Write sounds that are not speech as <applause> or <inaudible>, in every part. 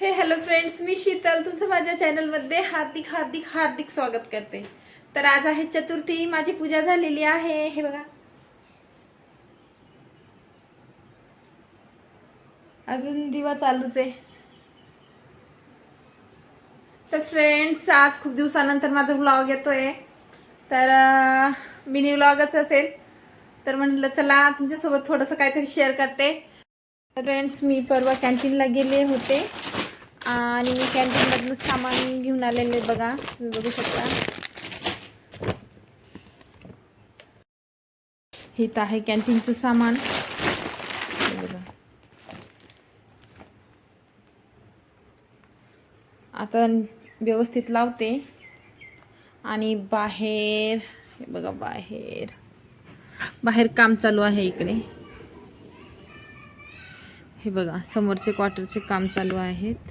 हे hello friends मी शीतल. तुमचं माझ्या चॅनलमध्ये हार्दिक हार्दिक हार्दिक स्वागत करते. तर आज आहे चतुर्थी. माझी पूजा झालेली आहे. हे बघा. अजून दिवा चालूच आहे. तर फ्रेंड्स आज खूप दिवसानंतर माझा व्लॉग येतोय. तर मिनी व्लॉगच असेल. तर म्हणलं चला तुमच्यासोबत थोडंसं काहीतरी शेअर करते. फ्रेंड्स मी परवा कॅन्टीनला गेले होते. आणि मी कॅन्टीनमधून सामान घेऊन आलेले बघा तुम्ही बघू शकता. हे तर आहे कॅन्टीनचं सामान. बघा. आता व्यवस्थित लावते. आणि बाहेर हे बघा बाहेर. बाहेर काम चालू आहे इकडे. हे बघा समोरचे क्वार्टरचे काम चालू आहेत.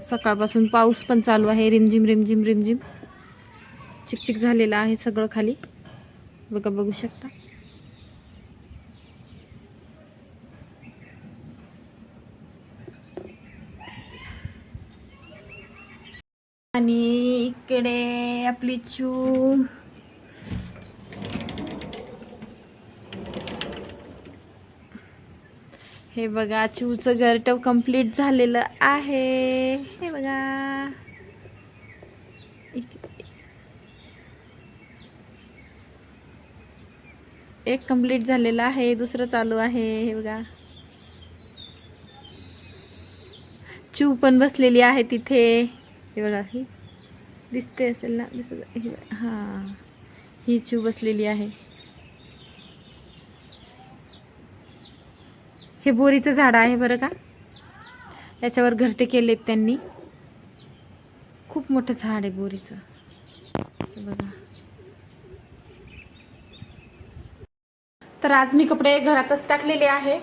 सकाळपासून पाऊस पण चालू आहे. रिमझिम रिमझिम रिमझिम. चिकचिक झालेलं आहे सगळं खाली. बघा बघू शकता. आणि इकडे आपली चू हे बघा चिवचं घरटं कंप्लीट झालेलं आहे. हे बघा. एक कंप्लीट झालेलं आहे दुसरं चालू आहे हे बघा. चिव पण बसलेली आहे तिथे. हे बघा ही दिसते असेल ना? दिसत हां. ही चिव बसलेली आहे. हे बोरीचं झाड आहे बरं का? याच्यावर घरटे केलेत त्यांनी. खूप मोठं झाड आहे बोरीचं. हे बघा. तर आज मी कपडे घरातच टाकलेले आहे.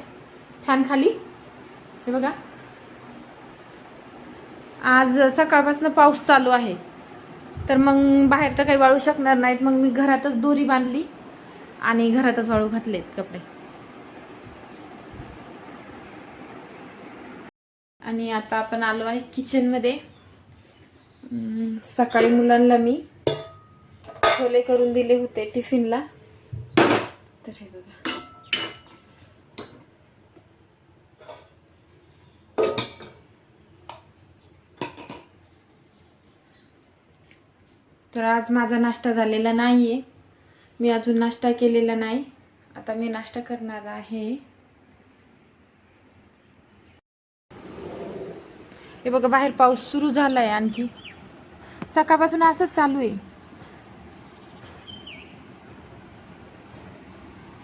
फॅन खाली. हे बघा. आज सकाळपासून पाऊस चालू आहे. तर मग बाहेर तर काही वाळू शकणार नाहीत. मग मी घरातच दोरी बांधली आणि घरातच वाळू घातलेत कपडे. आणि आता आपण आलो आहे किचनमध्ये सकाळी मुलांना मी छोले करून दिले होते टिफिनला तर हे बघा. तर आज माझा नाश्ता झालेला नाही आहे मी अजून नाश्ता केलेला नाही. आता मी नाश्ता करणार आहे. हे बघा बाहेर पाऊस सुरू झाला आहे आणखी. सकाळपासून असंच चालू आहे.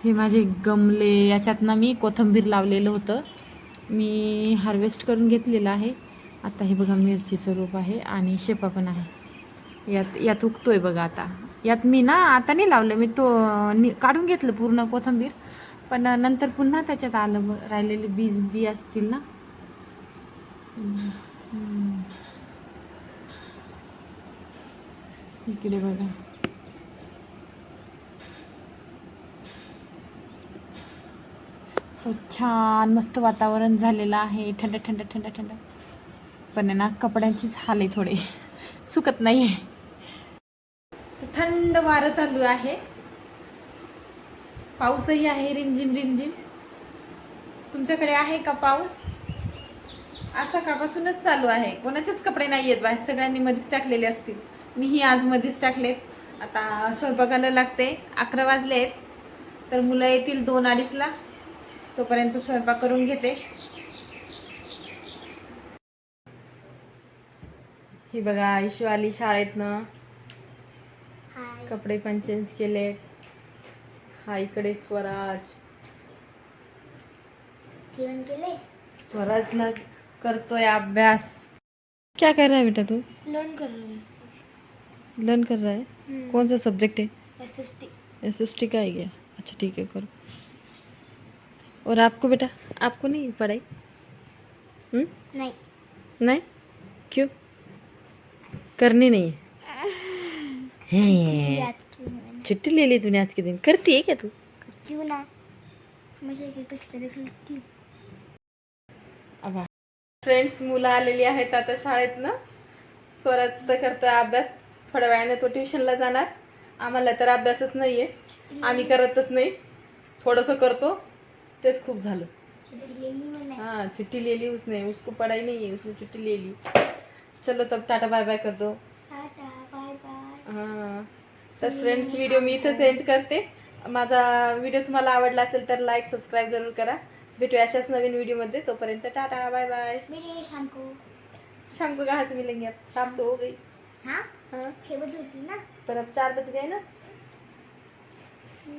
हे माझे गमले याच्यात ना मी कोथंबीर लावलेलं होतं. मी हार्वेस्ट करून घेतलेलं आहे. आता हे बघा मिरचीचं रोप आहे आणि शेपा पण आहे. यात यात उगतोय बघा आता. यात मी ना आता नाही लावलं. मी तो काढून घेतलं पूर्ण कोथंबीर. पण नंतर पुन्हा त्याच्यात आलं ब- राहिलेले बी बी असतील ना. इकडे बघा. सो छान मस्त वातावरण झालेलं आहे. थंड थंड थंड थंड. पण आहे ना कपड्यांचीच हाल आहे थोडे. सुकत नाही आहे थंड वारं चालू आहे. पाऊसही आहे रिमझिम रिमझिम. तुमच्याकडे आहे का पाऊस? असा कापासूनच चालू आहे. कोणाचेच कपडे नाही आहेत बाहेर. सगळ्यांनी मध्येच टाकलेले असतील. मीही आज मध्येच टाकलेत. आता स्वयंपाकाला लागते. अकरा वाजलेत तर मुलं येतील दोन अडीचला. तोपर्यंत स्वयंपाक करून घेते. ही बघा इशू आली शाळेतनं. कपडे पण चेंज केले हा इकडे स्वराज. जेवण केले स्वराजला करतोय अभ्यास. क्या कर रहा है बेटा तू? लर्न कर रहे लर्न कर रहा है? कौन सा सब्जेक्ट है? S S T S S T का है क्या अच्छा ठीक है करो। और आपको बेटा? आपको नहीं पढ़ाई? हम्म? नहीं। नहीं? क्यों? करनी नहीं है। <laughs> क्यों छुट्टी ले ली तूने आज के दिन। करती है क्या तू? करती हूँ ना? मुझे एक कुछ हूँ अब फ्रेंड्स मुलं आलेली आहेत आता शाळेत ना? स्वरात करता अभ्यास। थोड्या वेळाने तो ट्युशनला जाणार. आम्हाला तर अभ्यासच नाही आहे आम्ही करतच नाही. थोडंसं करतो. तेच खूप झालं. हाँ छुट्टी ले ली उसने. उसको पढ़ाई नहीं है उसने छुट्टी ले ली चलो तब टाटा बाय बाय कर दो टाटा बाय बाय. हाँ. तर फ्रेंड्स व्हिडिओ मी इथं सेंड करते. माझा व्हिडिओ तुम्हाला आवडला असेल तर लाईक सबस्क्राईब जरूर करा. भेटूया अशाच नवीन व्हिडिओमध्ये तोपर्यंत टाटा बाय बाय. शाम को शाम को कहाँ से मिलेंगे? आप शाम तो हो गई. हाँ? हाँ. छः बजे होती ना. पर अब चार बज गए ना?